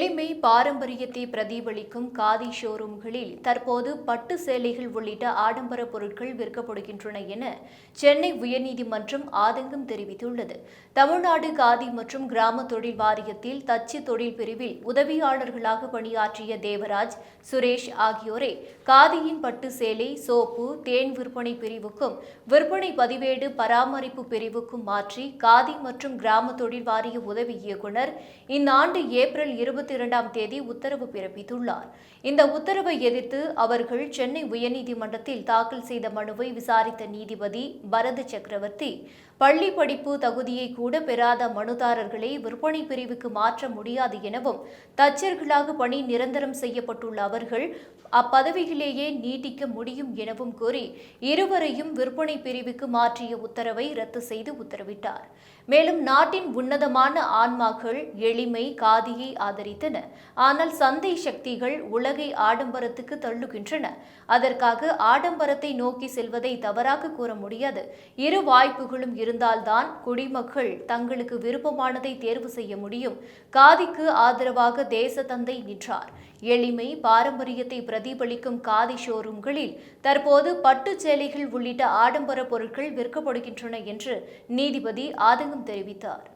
எளிமை பாரம்பரியத்தை பிரதிபலிக்கும் காதி ஷோரூம்களில் தற்போது பட்டு சேலைகள் உள்ளிட்ட ஆடம்பர பொருட்கள் விற்கப்படுகின்றன என சென்னை உயர்நீதிமன்றம் ஆதங்கம் தெரிவித்துள்ளது. தமிழ்நாடு காதி மற்றும் கிராம தொழில் வாரியத்தில் தச்சு தொழில் பிரிவில் உதவியாளர்களாக பணியாற்றிய தேவராஜ் சுரேஷ் ஆகியோரை காதியின் பட்டு சேலை சோப்பு தேன் விற்பனை பிரிவுக்கும் விற்பனை பதிவேடு பராமரிப்பு பிரிவுக்கும் மாற்றி காதி மற்றும் கிராம தொழில் வாரிய உதவி இயக்குனர் இந்த ஆண்டு ஏப்ரல் இருபத்தி இரண்டாம் தேதி உத்தரவு பிறப்பித்துள்ளார். இந்த உத்தரவை எதிர்த்து அவர்கள் சென்னை உயர்நீதிமன்றத்தில் தாக்கல் செய்த மனுவை விசாரித்த நீதிபதி பரத சக்கரவர்த்தி பள்ளி படிப்பு தகுதியை கூட பெறாத மனுதாரர்களை விற்பனை பிரிவுக்கு மாற்ற முடியாது எனவும் தச்சர்களாக பணி நிரந்தரம் செய்யப்பட்டுள்ள அவர்கள் அப்பதவியிலேயே நீட்டிக்க முடியும் எனவும் கூறி இருவரையும் விற்பனை பிரிவுக்கு மாற்றிய உத்தரவை ரத்து செய்து உத்தரவிட்டார். மேலும் நாட்டின் உன்னதமான ஆன்மாக்கள் எளிமை காதியை ஆதரித்தன ஆனால் சந்தை சக்திகள் உலகை ஆடம்பரத்துக்கு தள்ளுகின்றன. அதற்காக ஆடம்பரத்தை நோக்கி செல்வதை தவறாக கூற முடியாது. இரு வாய்ப்புகளும் இருந்தால்தான் குடிமக்கள் தங்களுக்கு விருப்பமானதை தேர்வு செய்ய முடியும். காதிக்கு ஆதரவாக தேசத்தந்தை நின்றார். எளிமை பாரம்பரியத்தை பிரதிபலிக்கும் காதி ஷோரூம்களில் தற்போது பட்டுச் சேலைகள் உள்ளிட்ட ஆடம்பர பொருட்கள் விற்கப்படுகின்றன என்று நீதிபதி ஆதங்கம் தெரிவித்தார்.